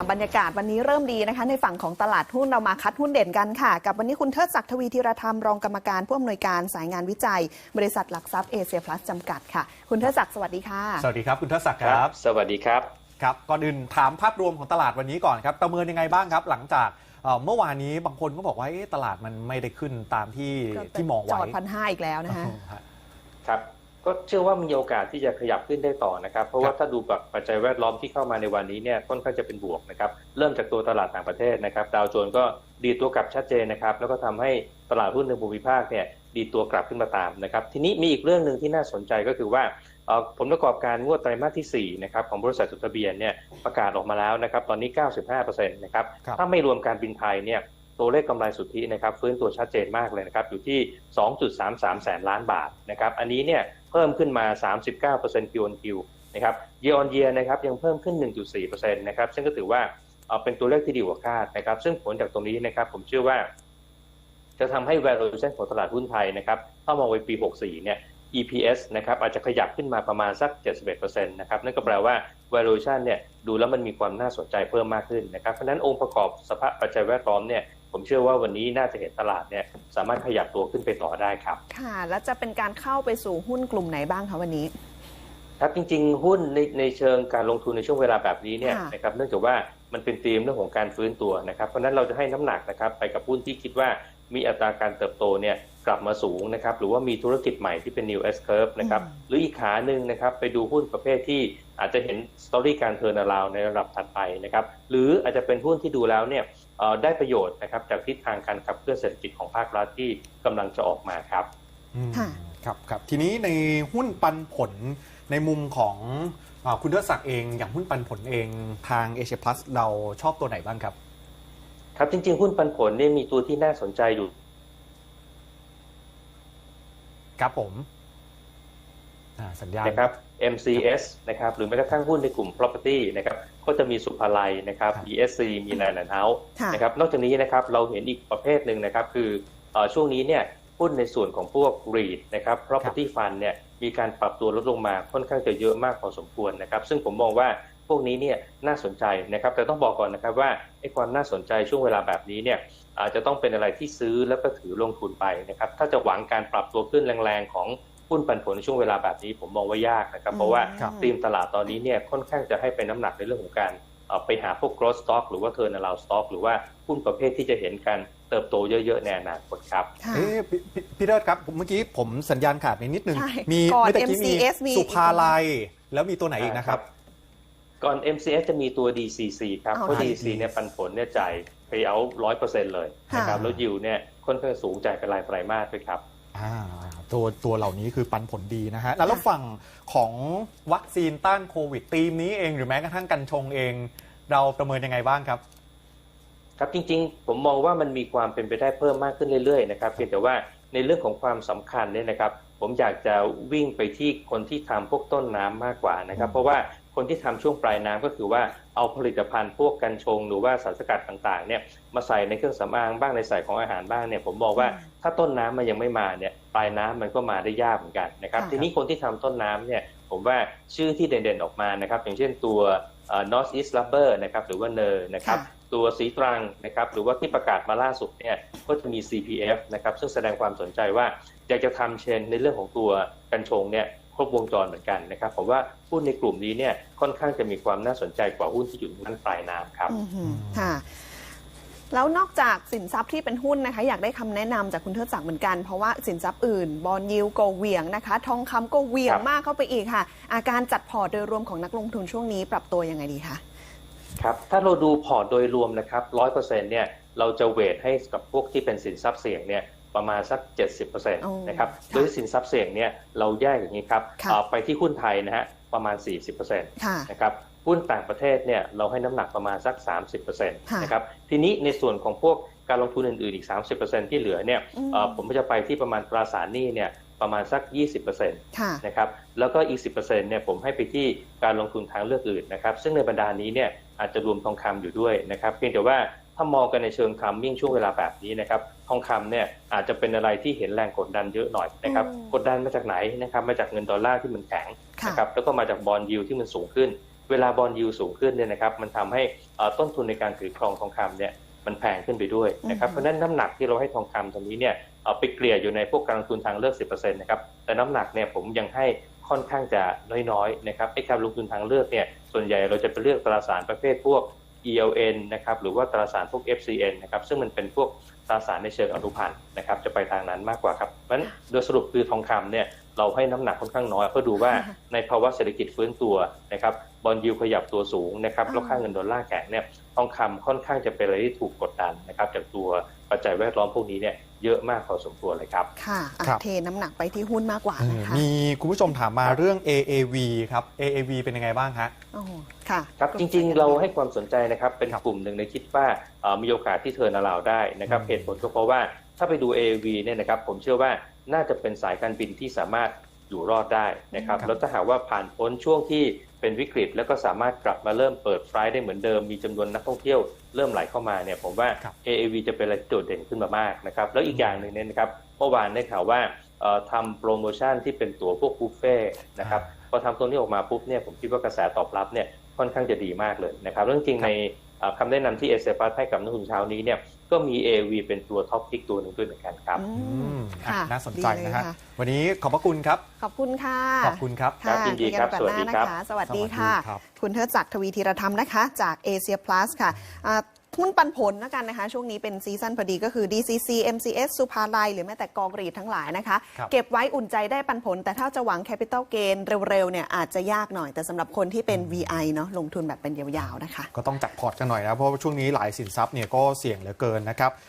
บรรยากาศวันนี้เริ่มดีนะคะในฝั่งของตลาดหุ้นเรามาคัดหุ้นเด่นกันค่ะ กับวันนี้คุณเทิดศักดิ์ทวีธีรธรรมรองกรรมการผู้อำนวยการสายงานวิจัย บริษัทหลักทรัพย์เอเชียพลัสจำกัดค่ะ คุณเทิดศักดิ์สวัสดีค่ะ สวัสดีครับคุณทศศักดิ์ครับ สวัสดีครับครับก่อนอื่นถามภาพรวมของตลาดวันนี้ก่อนครับประเมินยังไงบ้างครับ หลังจากเอ่อเมื่อวานนี้บางคนก็บอกว่าเอ๊ะตลาดมันไม่ได้ขึ้นตามที่ที่มองจไว้อดพันห้าอีกแล้วนะคะฮะครับ ก็เชื่อว่ามีโอกาสที่จะขยับขึ้นได้ต่อนะครับ เพราะว่าครับถ้าดูกับปัจจัยแวดล้อมที่เข้ามาในวันนี้เนี่ยค่อนข้างจะเป็นบวกนะครับเริ่มจากตัวตลาดต่างประเทศนะครับดาวโจนส์ก็ดีดตัวกลับชัดเจนนะครับแล้วก็ทำให้ตลาดหุ้นในภูมิภาคเนี่ยดีดตัวกลับขึ้นมาตามนะครับทีนี้มีอีกเรื่องหนึ่งที่น่าสนใจก็คือว่าเอ่อผลประกอบการงวดไตรมาสที่4นะครับของบริษัทจดทะเบียนเนี่ยประกาศออกมาแล้วนะครับตอนนี้ 95%นะครับครับถ้าไม่รวมการบินไทยเนี่ย ตัวเลขกำไรสุทธินะครับฟื้นตัวชัดเจนมากเลยนะครับอยู่ที่ 2.33 แสนล้านบาทนะครับอันนี้เนี่ยเพิ่มขึ้นมา 39% Q on Q นะครับ year on year นะครับยังเพิ่มขึ้น 1.4%นะครับซึ่งก็ถือว่าเป็นตัวเลขที่ดีกว่าคาดนะครับซึ่งผลจากตรงนี้นะครับผมเชื่อว่า จะทำให้ valuation ของตลาดหุ้นไทยนะครับถ้ามองไปปี 64 เนี่ย EPS นะครับอาจจะขยับขึ้นมาประมาณสัก 71%นะครับนั่นก็แปลว่า valuation เนี่ยดูแล้วมันมีความน่าสนใจเพิ่มมากขึ้นนะครับเพราะฉะนั้นองค์ประกอบสภาพปัจจัยแวดล้อมเนี่ย ผมเชื่อว่าวันนี้น่าจะเห็นตลาดเนี่ยสามารถขยับตัวขึ้นไปต่อได้ครับ ค่ะ แล้วจะเป็นการเข้าไปสู่หุ้นกลุ่มไหนบ้างคะวันนี้ ครับจริง ๆ หุ้นในในเชิงการลงทุนในช่วงเวลาแบบนี้เนี่ยค่ะนะครับเนื่องจากว่ามันเป็นธีมเรื่องของการฟื้นตัวนะครับเพราะฉะนั้นเราจะให้น้ำหนักนะครับไปกับหุ้นที่คิดว่ามีอัตราการเติบโตเนี่ยกลับมาสูงนะครับหรือว่ามีธุรกิจใหม่ที่เป็น new S curve นะครับอืมหรืออีกขาหนึ่งนะครับไปดูหุ้นประเภทที่อาจจะเห็นสตอรี่การเทิร์นาราวในระดับถัดไปนะครับหรืออาจจะเป็นหุ้นที่ดูแล้วเนี่ยเอ่อ ได้ประโยชน์นะครับจากทิศทางการขับเคลื่อนเศรษฐกิจของภาครัฐที่กำลังจะออกมาครับอืมค่ะครับครับทีนี้ในหุ้นปันผลในมุมของอาคุณทศศักดิ์เองอย่างหุ้นปันผลเองทางเอเชียพลัสเราชอบตัวไหนบ้างครับ ครับจริง ๆ หุ้นปันผลเนี่ยมีตัวที่น่าสนใจอยู่ ครับผมอ่า สัญญาณนะครับ MCS นะครับหรือแม้กระทั่งหุ้นในกลุ่ม property นะครับก็จะมีสุภาลัยนะครับครับ ESC มี Land and House ค่ะนะครับนอกจากนี้นะครับเราเห็นอีกประเภทหนึ่งนะครับคือเอ่อช่วงนี้เนี่ยหุ้นในส่วนของพวก REIT นะครับ property fund เนี่ยมีการปรับตัวลดลงมาค่อนข้างจะเยอะมากพอสมควรนะครับ ซึ่งผมมองว่าพวกนี้เนี่ยน่าสนใจนะครับ แต่ต้องบอกก่อนนะครับว่าไอ้ความน่าสนใจช่วงเวลาแบบนี้เนี่ยอาจจะต้องเป็นอะไรที่ซื้อแล้วก็ถือลงทุนไปนะครับ ถ้าจะหวังการปรับตัวขึ้นแรงๆของ หุ้นปันผลในช่วงเวลาแบบนี้ผมมองว่ายากนะครับ เพราะว่าครับธีมตลาดตอนนี้เนี่ยค่อนข้างจะให้เป็นน้ำหนักในเรื่องของการเอ่อไปหาพวก growth stock หรือว่า turnaround stock หรือว่าหุ้นประเภทที่จะเห็นการเติบโตเยอะๆในอนาคตครับค่ะเอ๊ะพี่พี่พี่เลิศครับเมื่อกี้ผมสัญญาณขาดไปนิดนึงใช่มีก่อนเมื่อตะกี้มี MCS มีสุภาลัย แล้วมีตัวไหนอีกนะครับ ก่อน MCS จะมีตัว DCC ครับเอาเพราะค่ะ DCC เนี่ยปันผลเนี่ยจ่าย payout ร้อยเปอร์เซ็นต์เลยนะครับค่ะแล้วยิวเนี่ยค่อนข้างสูงจ่ายเป็นรายไตรมาสด้วยครับ อ่าตัวตัวเหล่านี้คือปันผลดีนะฮะ แล้วแล้วฝั่งของวัคซีนต้านโควิดทีมนี้เองหรือแม้กระทั่งกัญชงเอง เราประเมินยังไงบ้างครับ ครับจริงๆ ผมมองว่ามันมีความเป็นไปได้เพิ่มมากขึ้นเรื่อยๆนะครับเพียงแต่ว่าในเรื่องของความสำคัญเนี่ยนะครับ ผมอยากจะวิ่งไปที่คนที่ทำพวกต้นน้ำมากกว่านะครับอืมเพราะว่าคนที่ทำช่วงปลายน้ำก็คือว่าเอาผลิตภัณฑ์พวกกัญชงหรือว่าสารสกัดต่างๆเนี่ยมาใส่ในเครื่องสำอางบ้างในใส่ของอาหารบ้างเนี่ยผมมองว่าอืมถ้าต้นน้ำมันยังไม่มาเนี่ยปลายน้ำมันก็มาได้ยากเหมือนกันนะครับค่ะทีนี้คนที่ทำต้นน้ำเนี่ยผมว่าชื่อที่เด่นๆออกมานะครับ อย่างเช่นตัวเอ่อ North East Rubber นะครับหรือว่าเนอร์นะครับค่ะ ตัวสีตรังนะครับหรือว่าที่ประกาศมาล่าสุดเนี่ยก็จะมี CPF นะครับซึ่งแสดงความสนใจว่าอยากจะทำเชนในเรื่องของตัวกัญชงเนี่ยครบวงจรเหมือนกันนะครับผมว่าหุ้นในกลุ่มนี้เนี่ยค่อนข้างจะมีความน่าสนใจกว่าหุ้นที่อยู่ด้านปลายน้ำครับค่ะแล้วนอกจากสินทรัพย์ที่เป็นหุ้นนะคะ อยากได้คำแนะนำจากคุณเทิดศักดิ์เหมือนกัน เพราะว่าสินทรัพย์อื่น บอลยิวก็เหวี่ยงนะคะ ทองคำก็เหวี่ยงมากเข้าไปอีกค่ะ อาการจัดพอร์ตโดยรวมของนักลงทุนช่วงนี้ปรับตัวยังไงดีคะ ครับถ้าเราดูพอร์ตโดยรวมนะครับร้อยเปอร์เซ็นต์เนี่ยเราจะเวทให้กับพวกที่เป็นสินทรัพย์เสี่ยงเนี่ยประมาณสัก 70%นะครับค่ะโดยสินทรัพย์เสี่ยงเนี่ยเราแยกอย่างนี้ครับค่ะเอ่อไปที่หุ้นไทยนะฮะประมาณ 40%ค่ะนะครับหุ้นต่างประเทศเนี่ยเราให้น้ำหนักประมาณสัก 30%ค่ะนะครับทีนี้ในส่วนของพวกการลงทุนอื่นๆอีก 30%ที่เหลือเนี่ยอืมเอ่อผมก็จะไปที่ประมาณตราสารหนี้เนี่ยประมาณสัก 20%ค่ะนะครับแล้วก็อีก 10%เนี่ยผมให้ไปที่การลงทุนทางเลือกอื่นนะครับซึ่งในบรรดานี้เนี่ย อาจจะรวมทองคำอยู่ด้วยนะครับ เพียงแต่ว่าถ้ามองกันในเชิงคัมมิ่งช่วงเวลาแบบนี้นะครับทองคำเนี่ยอาจจะเป็นอะไรที่เห็นแรงกดดันเยอะหน่อยนะครับอืมกดดันมาจากไหนนะครับมาจากเงินดอลลาร์ที่มันแข็งค่ะนะครับแล้วก็มาจากบอลยิวที่มันสูงขึ้น เวลาบอลยูสูงขึ้นเนี่ยนะครับมันทำให้เอ่อต้นทุนในการถือครองทองคำเนี่ยมันแพงขึ้นไปด้วยนะครับอืมเพราะฉะนั้นน้ำหนักที่เราให้ทองคำตรงนี้เนี่ยเอาไปเกลี่ยอยู่ในพวกการลงทุนทางเลือก 10%นะครับแต่น้ำหนักเนี่ยผมยังให้ ค่อนข้างจะน้อยๆนะครับไอ้การลงทุนทางเลือกเนี่ยส่วนใหญ่เราจะไปเลือกตราสารประเภทพวก ELN นะครับหรือว่าตราสารพวก FCN นะครับซึ่งมันเป็นพวกตราสารในเชิงอนุพันธ์นะครับจะไปทางนั้นมากกว่าครับเพราะฉะนั้นโดยสรุปคือทองคำเนี่ยเราให้น้ำหนักค่อนข้างน้อยเพื่อดูว่าในภาวะเศรษฐกิจฟื้นตัวนะครับ บอลยูขยับตัวสูงนะครับอ่าแล้วค่าเงินดอลลาร์แข็งเนี่ยทองคำค่อนข้างจะเป็นอะไรที่ถูกกดดันนะครับจากตัวปัจจัยแวดล้อมพวกนี้เนี่ยเยอะมากพอสมควรเลยครับ ค่ะอะครับเทน้ำหนักไปที่หุ้นมากกว่าเออนะคะมีคุณผู้ชมถามมาเรื่อง AAV ครับ AAV เป็นยังไงบ้างฮะโอ้ค่ะ ครับจริงๆ เราให้ความสนใจนะครับเป็นกลุ่มหนึ่งในคิดว่าเอ่อมีโอกาสที่เทิร์นอราวได้นะครับอืมเหตุผลก็เพราะว่าถ้าไปดู AAV เนี่ยนะครับผมเชื่อว่าน่าจะเป็นสายการบินที่สามารถอยู่รอดได้นะครับครับแล้วถ้าหากว่าผ่านพ้นช่วงที่ เป็นวิกฤต แล้วก็สามารถกลับมาเริ่มเปิดไฟล์ได้เหมือนเดิมมีจำนวนนักท่องเที่ยวเริ่มไหลเข้ามาเนี่ยผมว่าครับ AAV จะเป็นอะไรที่โดดเด่นขึ้นมามากนะครับแล้วอีกอย่างหนึ่งเนี่ยนะครับเมื่อวานได้ข่าวว่าเอ่อทำโปรโมชั่นที่เป็นตั๋วพวกบุฟเฟ่ต์นะครับพอทำตัวนี้ออกมาปุ๊บเนี่ยผมคิดว่ากระแสตอบรับเนี่ยค่อนข้างจะดีมากเลยนะครับเรื่องจริงครับในเอ่อ คำแนะนำที่เอเซปัสให้กับนักลงทุนเช้านี้เนี่ยก็มี AV เป็นตัวท็อปพิกตัวหนึ่งด้วยเหมือนกันครับอือืมมอะค่ะน่าสนใจดีเลยนะฮะค่วันนี้ขอบพระคุณครับ ขอบคุณค่ะ ขอบคุณครับครับค่ะยินดีคุยกัครับแบบสวัสหดีน้าครับนะคะสวัสดีสวัสดีค่ะครับคุณเทิดศักดิ์ทวีธีรธรรมนะคะ จากเอเชียพลัสค่ะอ่า หุ้นปันผลแล้วกันนะคะ ช่วงนี้เป็นซีซั่นพอดีก็คือ DCC MCS สุภาลัยหรือแม้แต่กองรีดทั้งหลายนะคะครับเก็บไว้อุ่นใจได้ปันผล แต่ถ้าจะหวังแคปิตอลเกนเร็วๆเนี่ยอาจจะยากหน่อย แต่สำหรับคนที่เป็น VI เนาะลงทุนแบบเป็นยาวๆนะคะ ก็ต้องจัดพอร์ตกันหน่อยนะ เพราะว่าช่วงนี้หลายสินทรัพย์เนี่ยก็เสี่ยงเหลือเกินนะครับ